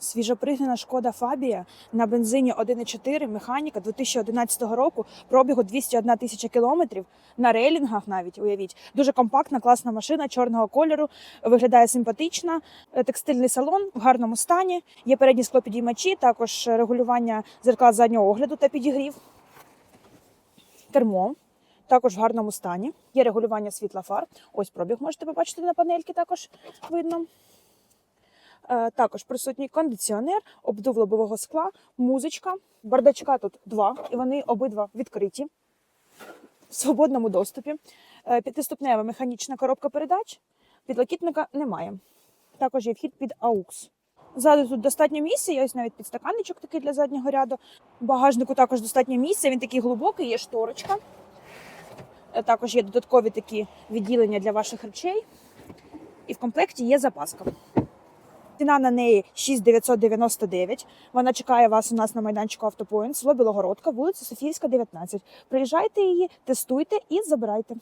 Свіжопригнана шкода Фабія на бензині 1,4 механіка 2011 року, пробігу 201 тисяча кілометрів на рейлінгах навіть уявіть. Дуже компактна, класна машина чорного кольору, виглядає симпатично. Е, Текстильний салон в гарному стані. Є передні склопідіймачі, також регулювання зеркал заднього огляду та підігрів. Кермо також в гарному стані. Є регулювання світла фар. Ось пробіг можете побачити на панельки, також видно. Е, Також присутній кондиціонер, обдув лобового скла, музичка. Бардачка тут два, і вони обидва відкриті в свободному доступі. Е, П'ятиступнева механічна коробка передач. Підлокітника немає. Також є вхід під AUX. Ззаду тут достатньо місця, є ось навіть підстаканничок такий для заднього ряду. Багажнику також достатньо місця, він такий глибокий, є шторочка. Е, Також є додаткові такі відділення для ваших речей. І в комплекті є запаска. Ціна на неї 6999. Вона чекає вас у нас на майданчику Автопоінт, село Білогородка, вулиця Софійська, 19. Приїжджайте її, тестуйте і забирайте.